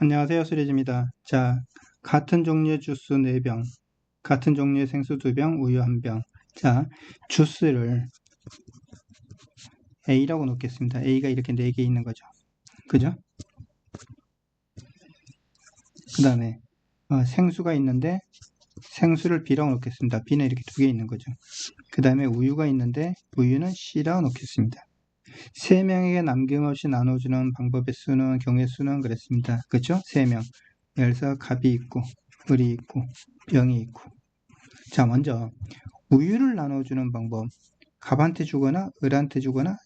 안녕하세요. 수리지입니다. 자, 같은 종류의 주스 4병, 같은 종류의 생수 2병, 우유 1병. 자, 주스를 A라고 놓겠습니다. A가 이렇게 4개 있는 거죠. 그죠? 그 다음에 어, 생수가 있는데 생수를 B라고 놓겠습니다. B는 이렇게 두 개 있는 거죠. 그 다음에 우유가 있는데 우유는 C라고 놓겠습니다. 세 명에게 남김없이 나눠주는 방법의 수는 경우의 수는 그랬습니다. 그렇죠? 세 명. 들어서 갑이 있고 을이 있고 병이 있고 자 먼저 우유를 나눠주는 방법 갑한테 주거나 을한테 주거나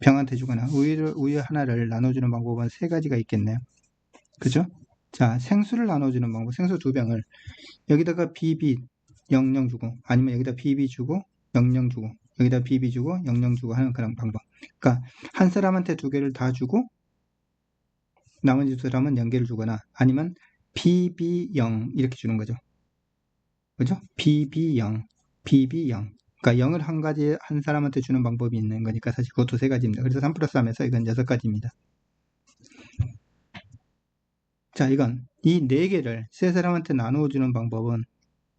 병한테 주거나 우유를, 우유 하나를 나눠주는 방법은 세 가지가 있겠네요. 그죠? 자 생수를 나눠주는 방법 생수 두 병을 여기다가 BB 00 주고 아니면 여기다 BB 주고 00 주고 여기다 BB 주고 00 주고 하는 그런 방법 그러니까 한 사람한테 두 개를 다 주고 나머지 두 사람은 연계를 주거나 아니면 BB0 이렇게 주는 거죠. 그죠? BB0, BB0. 그러니까 0을 한 가지 한 사람한테 주는 방법이 있는 거니까 사실 그것도 세 가지입니다. 그래서 3 플러스 3에서 이건 여섯 가지입니다. 자, 이건 이 네 개를 세 사람한테 나누어 주는 방법은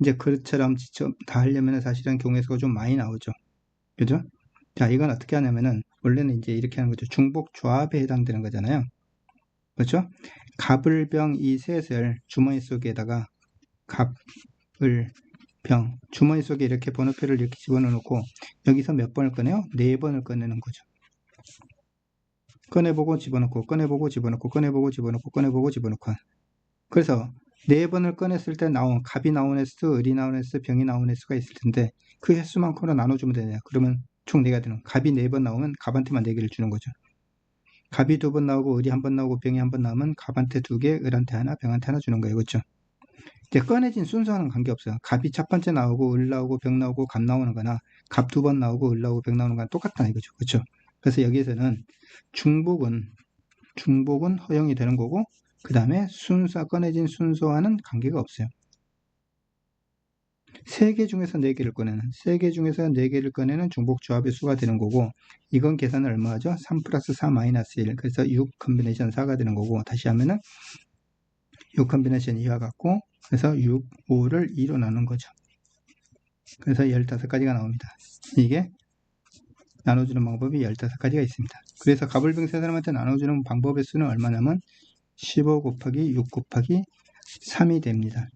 이제 그릇처럼 직접 다 하려면 사실은 경우에서 좀 많이 나오죠. 그죠? 자, 이건 어떻게 하냐면은 원래는 이제 이렇게 하는 거죠. 중복 조합에 해당되는 거잖아요. 그렇죠? 갑을 병 이 셋을 주머니 속에다가 갑을 병 주머니 속에 이렇게 번호표를 이렇게 집어넣어 놓고 여기서 몇 번을 꺼내요? 네 번을 꺼내는 거죠. 꺼내보고 집어넣고 꺼내보고 집어넣고 꺼내보고 집어넣고 꺼내보고 집어넣고 그래서 네 번을 꺼냈을 때 나온 갑이 나온 횟수, 을이 나온 횟수, 병이 나온 횟수가 있을 텐데 그 횟수만큼으로 나눠주면 되냐 그러면 총 4가 되는 갑이 4번 나오면 갑한테만 4개를 주는 거죠. 갑이 두 번 나오고 을이 한 번 나오고 병이 한 번 나오면 갑한테 두 개, 을한테 하나, 병한테 하나 주는 거예요. 그렇죠? 이제 꺼내진 순서와는 관계없어요. 갑이 첫 번째 나오고 을 나오고 병 나오고 갑 나오는 거나 갑 두 번 나오고 을 나오고 병 나오는 거나 똑같다 이거죠. 그렇죠? 그래서 여기에서는 중복은 중복은 허용이 되는 거고 그 다음에 순서 꺼내진 순서와는 관계가 없어요. 3개 중에서 4개를 꺼내는 3개 중에서 4개를 꺼내는 중복 조합의 수가 되는 거고 이건 계산은 얼마 하죠? 3 플러스 4 마이너스 1 그래서 6 컨비네이션 4가 되는 거고 다시 하면은 6 컨비네이션 2와 같고 그래서 6, 5를 2로 나눈 거죠. 그래서 15가지가 나옵니다. 이게 나눠주는 방법이 15가지가 있습니다. 그래서 가불병 세 사람한테 나눠주는 방법의 수는 얼마냐면 15 곱하기 6 곱하기 3이 됩니다.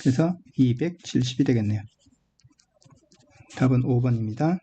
그래서 270이 되겠네요. 답은 5번입니다.